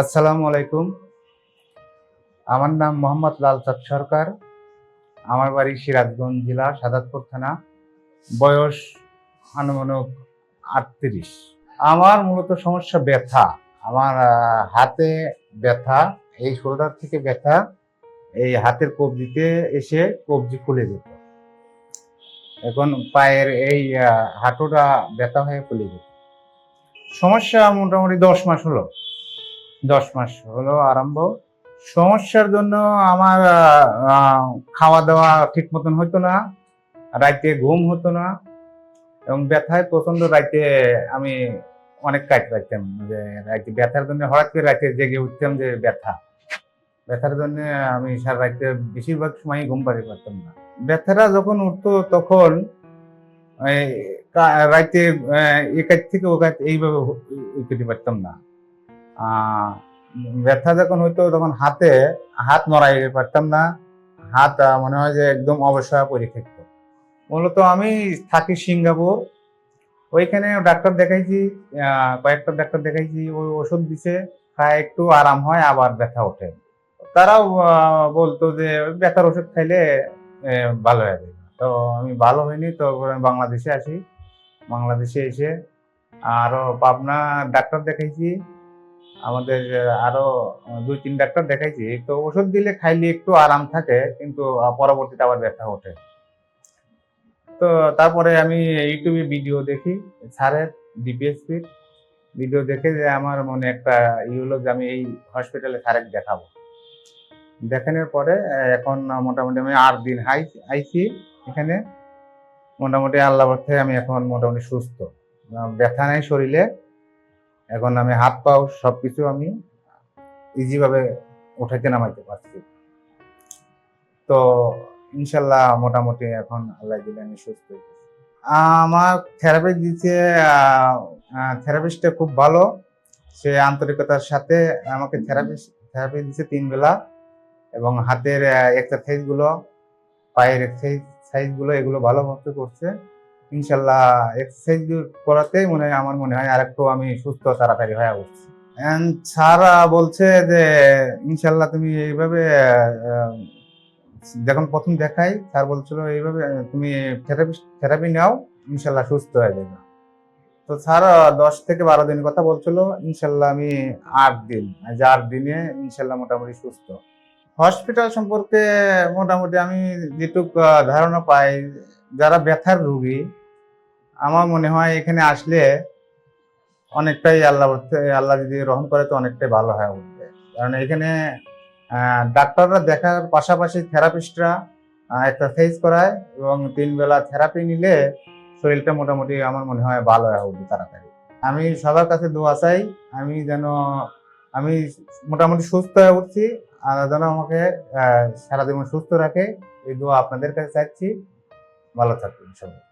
আসসালামু আলাইকুম। আমার নাম মোহাম্মদ লাল চাঁদ সরকার। আমার বাড়ি সিরাজগঞ্জ জেলা, সাদাতপুর থানা, বয়স আনুমানুক আটত্রিশ। আমার মূলত সমস্যা ব্যথা। আমার হাতে ব্যথা, এই শোল্ডার থেকে ব্যথা, এই হাতের কবজিতে এসে কবজি ফুলে যেত। এখন পায়ের এই হাঁটুটা ব্যথা হয়ে ফুলে যেত। সমস্যা মোটামুটি দশ মাস হলো। দশ মাস হলো আরম্ভ। সমস্যার জন্য আমার খাওয়া দাওয়া ঠিক মতন হতো না, রাইতে ঘুম হতো না এবং ব্যথায় প্রচণ্ড রাইতে আমি অনেক কাজ পাইতাম, যে রাইতে ব্যথার জন্য হঠাৎ করে রাইতে জেগে উঠতাম যে ব্যথা। ব্যথার জন্য আমি সারা রাইতে বেশিরভাগ সময় ঘুম পাড়ি পারতাম না। ব্যথাটা যখন উঠতো তখন রাইতে এ কাজ থেকে ও কাজ এইভাবে উঠতে পারতাম না। ব্যথা যখন হইতো তখন হাতে, হাত নড়াই পারতাম না। হাত মনে হয় যে একদম অবসর পরে থাকতো মূলত আমি থাকি সিঙ্গাপুর। ওইখানে ডাক্তার দেখাইছি কয়েকটা ডাক্তার দেখাইছি ওই ওষুধ দিছে, খায় একটু আরাম হয়, আবার ব্যথা ওঠে। তারাও বলতো যে ব্যথার ওষুধ খাইলে ভালো হয়ে যাবে তো আমি ভালো হয়নি তো বাংলাদেশে আসি। বাংলাদেশে এসে আরও পাবনা ডাক্তার দেখাইছি। আমাদের আরও দুই, তিন ডাক্তার দেখাইছি। তো ওষুধ দিলে খাইলে একটু আরাম থাকে, কিন্তু পরবর্তীতে আবার ব্যথা ওঠে। তো তারপরে আমি ইউটিউবে ভিডিও দেখি, স্যারের ডিপিএসপি ভিডিও দেখে যে আমার মনে একটা ই হলো যে আমি এই হসপিটালে স্যারের দেখাবো। দেখানোর পরে এখন মোটামুটি আমি আট দিন হাই আইছি এখানে। মোটামুটি আল্লাহ আমি এখন মোটামুটি সুস্থ। ব্যথা নাই শরীরে। এখন আমি হাত পাও সবকিছু আমি ইজি ভাবে উঠাইতে নামাইতে পারছি। তো ইনশাল্লাহ মোটামুটি এখন আল্লাহ দিলে আমি সুস্থ। আমার থেরাপি দিচ্ছে থেরাপিস্টটা খুব ভালো। সে আন্তরিকতার সাথে আমাকে থেরাপি থেরাপি দিচ্ছে তিন বেলা এবং হাতের এক্সারসাইজগুলো, পায়ের এক্সারসাইজগুলো এগুলো ভালো মতো করছে। ইনশাল্লাহ এক্সারসাইজ করাতে মনে হয়, আমার মনে হয় আরেকটু আমি সুস্থ তাড়াতাড়ি হয়ে উঠছি। স্যার বলছে যে, ইনশাল্লাহ তুমি এইভাবে যখন প্রথম দেখাই, স্যার বলছিল এইভাবে, তুমি থেরাপি থেরাপি নাও, ইনশাল্লাহ সুস্থ হয়ে যাবে। তো স্যার দশ থেকে বারো দিন কথা বলছিল, ইনশাল্লাহ আমি আট দিন আট দিনে ইনশাল্লাহ মোটামুটি সুস্থ। হসপিটাল সম্পর্কে মোটামুটি আমি যেটুক ধারণা পাই, যারা ব্যথার রোগী আমার মনে হয় এখানে আসলে অনেকটাই আল্লাহ আল্লাহ যদি রহম করে তো অনেকটাই ভালো হয়ে উঠবে কারণ এখানে ডাক্তাররা দেখার পাশাপাশি থেরাপিস্টরা এক্সারসাইজ করায় এবং তিন বেলা থেরাপি নিলে শরীরটা মোটামুটি আমার মনে হয় ভালো হয়ে উঠবে তাড়াতাড়ি। আমি সবার কাছে দোয়া চাই আমি যেন আমি মোটামুটি সুস্থ হয়ে উঠছি আর যেন আমাকে আহ, সারা জীবন সুস্থ রাখে এই দোয়া আপনাদের কাছে চাচ্ছি। ভালো থাকবেন সবাই।